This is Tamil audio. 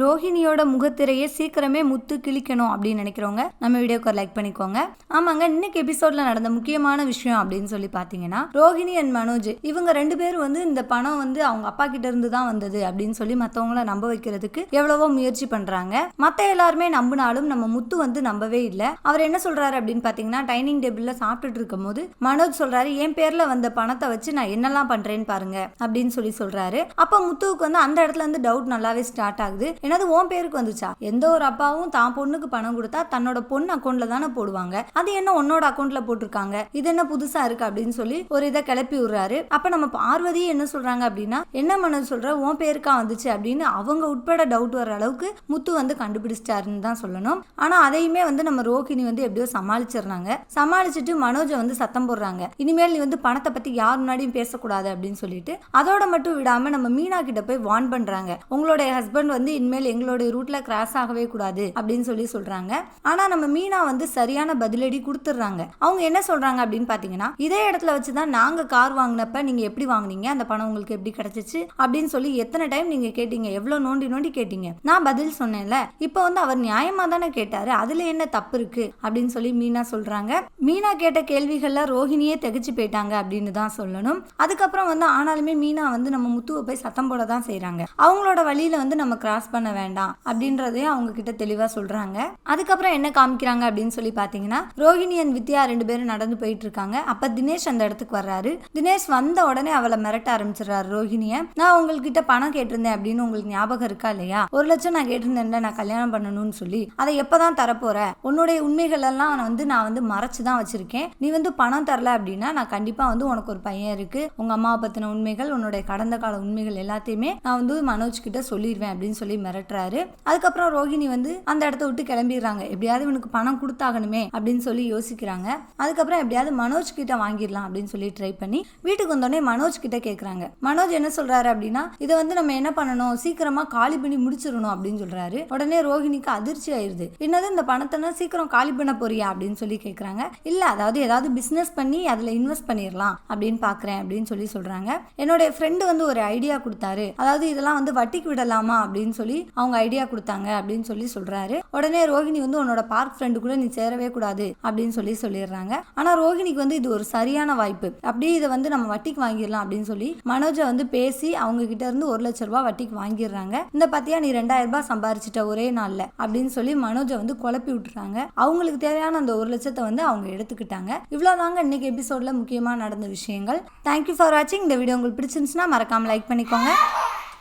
ரோஹிணியோட முகத்திரையை சீக்கிரமே முத்து கிழிக்கணும் அப்படின்னு நினைக்கிறவங்க நம்ம வீடியோக்கு லைக் பண்ணிக்கோங்க. ஆமாங்க இன்னைக்கு எபிசோட்ல நடந்த முக்கியமான விஷயம் அப்படின்னு சொல்லி பார்த்தீங்கன்னா ரோஹிணி அண்ட் மனோஜ் இவங்க ரெண்டு பேரும் வந்து இந்த பணம் வந்து அவங்க அப்பா கிட்ட இருந்து தான் வந்தது அப்படின்னு சொல்லி மற்றவங்கள நம்ப வைக்கிறதுக்கு எவ்வளவோ முயற்சி பண்றாங்க. மற்ற எல்லாருமே நம்பினாலும் நம்ம முத்து வந்து நம்பவே இல்லை. அவர் என்ன சொல்றாரு அப்படின்னு பார்த்தீங்கன்னா டைனிங் டேபிள்ல சாப்பிட்டுட்டு இருக்கும் போது மனோஜ் சொல்றாரு என் பேர்ல வந்த பணத்தை வச்சு நான் என்னெல்லாம் பண்றேன்னு பாருங்க அப்படின்னு சொல்லி சொல்றாரு. அப்ப முத்துவுக்கு வந்து அந்த இடத்துல இருந்து டவுட் நல்லாவே ஸ்டார்ட் ஆகுது. என்னது உன் பேருக்கு வந்துச்சா? எந்த ஒரு அப்பாவும் தான் பொண்ணுக்கு பணம் கொடுத்தா தன்னோட பொண்ணு அக்கௌண்ட்ல தானே போடுவாங்க. அது என்ன உன்னோட அக்கௌண்ட்ல போட்டிருக்காங்க? இது என்ன புதுசா இருக்கு அப்படின்னு சொல்லி ஒரு இதை கிளப்பி விடுறாரு. அப்ப நம்ம பார்வதி என்ன சொல்றாங்க அப்படின்னா என்ன மனோஜ் சொல்ற? உன் பேருக்கா வந்துச்சு அப்படின்னு அவங்க உட்பட டவுட் வர அளவுக்கு முத்து வந்து கண்டுபிடிச்சிட்டாருன்னு தான் சொல்லணும். ஆனா அதையுமே வந்து நம்ம ரோகிணி வந்து எப்படியோ சமாளிச்சிடுறாங்க. சமாளிச்சுட்டு மனோஜை வந்து சத்தம் போடுறாங்க. இனிமேல் நீ வந்து பணத்தை பத்தி யார் முன்னாடியும் பேசக்கூடாது அப்படின்னு சொல்லிட்டு அதோட மட்டும் விடாம நம்ம மீனா கிட்ட போய் வார்ன் பண்றாங்க. உங்களுடைய ஹஸ்பண்ட் வந்து இனிமேல் எங்களுடைய ரூட்ல கிராஸ் ஆகவே கூடாது அப்படின்னு சொல்லி சொல்றாங்க. ஆனா நம்ம மீனா வந்து சரியான பதிலடி கொடுத்துட்றாங்க. அவங்க என்ன சொல்றாங்க அப்படின்னு பாத்தீங்கன்னா இதே இடத்துல வச்சுதான் நாங்க கார் வாங்கினப்ப நீங்க எப்படி வாங்குனீங்க? அந்த பணம் உங்களுக்கு எப்படி கிடைச்சிச்சு? அப்படின்னு சொல்லி எத்தனை டைம் நீங்க கேட்டீங்க? எவ்வளவு நோண்டி நோண்டி கேட்டீங்க? நான் பதில் சொன்னேன்ல. இப்போ வந்து அவர் நியாயமா தானே கேட்டாரு. அதுல என்ன தப்பு இருக்கு? அப்படின்னு சொல்லி மீனா சொல்றாங்க. மீனா கேட்ட கேள்விகள்ல ரோஹிணியே திகச்சு போயிட்டாங்க அப்படின்னு தான் சொல்லணும். அதுக்கப்புறம் வந்து ஆனாலுமே மீனா வந்து நம்ம முத்துவை போய் சத்தம் போட தான் செய்யறாங்க அவங்களோட வழியில வந்து நம்ம கிராஸ் பண்ண வேண்டாம் அப்படின்றதையும் அவங்க கிட்ட தெளிவா சொல்றாங்க. அதுக்கப்புறம் என்ன காமிக்கிறாங்க அப்படின்னு சொல்லி பார்த்தீங்கன்னா ரோஹிணி அண்ட் வித்யா ரெண்டு பேரும் நடந்து போயிட்டு இருக்காங்க. அப்ப தினேஷ் அந்த இடத்துக்கு வர்றாரு. தினேஷ் வந்த உடனே அவளை மிரட்ட ஆரம்பிச்சிடுறாரு ரோஹிணிய. நான் உங்ககிட்ட பணம் கேட்டிருந்தேன் அப்படின்னு உங்களுக்கு ஞாபகம் இருக்கா இல்லையா? ஒரு லட்சம் நான் கேட்டிருந்தேன்ல நான் கல்யாணம் பண்ணணும்னு சொல்லி. அதை எப்பதான் தரப்போற? உன்னுடைய உண்மைகள் எல்லாம் வந்து நான் வந்து மறைச்சு தான் வச்சிருக்கேன். நீ வந்து பணம் தரல அப்படின்னா நான் கண்டிப்பாக வந்து உனக்கு ஒரு பையன் இருக்கு. உங்க அம்மாவை பத்தின உண்மைகள் உன்னுடைய கடந்த கால உண்மைகள் எல்லாத்தையுமே நான் வந்து மனோஜ் கிட்ட சொல்லிடுவேன் அப்படின்னு சொல்லி மிரட்டுறாரு. அதுக்கப்புறம் ரோஹிணி வந்து அந்த இடத்த விட்டு கிளம்பிடுறாங்க. எப்படியாவது இவனுக்கு பணம் கொடுத்தாகணுமே அப்படின்னு சொல்லி யோசிக்கிறாங்க. அதுக்கப்புறம் எப்படியாவது மனோஜ் கிட்ட வாங்கிடலாம் அப்படின்னு சொல்லி ட்ரை பண்ணி வீட்டுக்கு வந்தோடனே மனோஜ் கிட்ட கேட்குறாங்க மனோஜ் என்ன சொல்றாரு அப்படின்னா இதை வந்து நம்ம என்ன பண்ணணும்? சீக்கிரமா காலி பண்ணி முடிச்சிடணும் அப்படின்னு சொல்றாரு. உடனே ரோஹிணிக்கு அதிர்ச்சி ஆயிருது. என்னது இந்த பணத்தை சீக்கிரம் காலி பண்ண போறியா? அப்படின்னு சொல்லி கேட்குறாங்க இல்ல அதாவது ஏதாவது பிசினஸ் பண்ணி அதுல இன்வெஸ்ட் பண்ணிடலாம் அப்படின்னு பாக்குறேன் அப்படின்னு சொல்லி சொல்றாங்க. என்னுடைய ஃப்ரெண்டு வந்து ஒரு ஐடியா கொடுத்தாரு. அதாவது இதெல்லாம் வந்து வட்டிக்கு விடலாமா? அப்படின்னு சொல்லி அவங்க ஐடியா கொடுத்தாங்க அப்படின்னு சொல்லி சொல்றாரு. உடனே ரோஹிணி வந்து உன்னோட பார்க் ஃப்ரெண்டு கூட நீ சேரவே கூடாது அப்படின்னு சொல்லி சொல்லிடுறாங்க. ஆனா ரோஹிணிக்கு வந்து இது ஒரு சரியான வாய்ப்பு. அப்படியே இதை வந்து நம்ம வட்டிக்கு வாங்கிடலாம் அப்படின்னு சொல்லி மனோஜை வந்து பேசி அவங்க கிட்ட இருந்து ஒரு லட்ச ரூபாய் வட்டிக்கு வாங்கிடுறாங்க. இந்த பத்தியா நீ ரெண்டாயிரம் ரூபாய் சம்பாரிச்சிட்ட ஒரே நாள்ல அப்படின்னு சொல்லி மனோஜை வந்து குழப்பி விட்டுறாங்க. அவங்களுக்கு தேவையான அந்த ஒரு லட்சத்தை வந்து அவங்க எடுத்துக்கிட்டாங்க. இவ்வளவுதாங்க இன்னைக்கு எபிசோட்ல முக்கியமா நடந்த விஷயங்கள். தேங்க்யூ ஃபார் வாட்சிங் இந்த வீடியோ உங்களுக்கு பிடிச்சிருந்துச்சுன்னா மறக்காம லைக் பண்ணிக்கோங்க.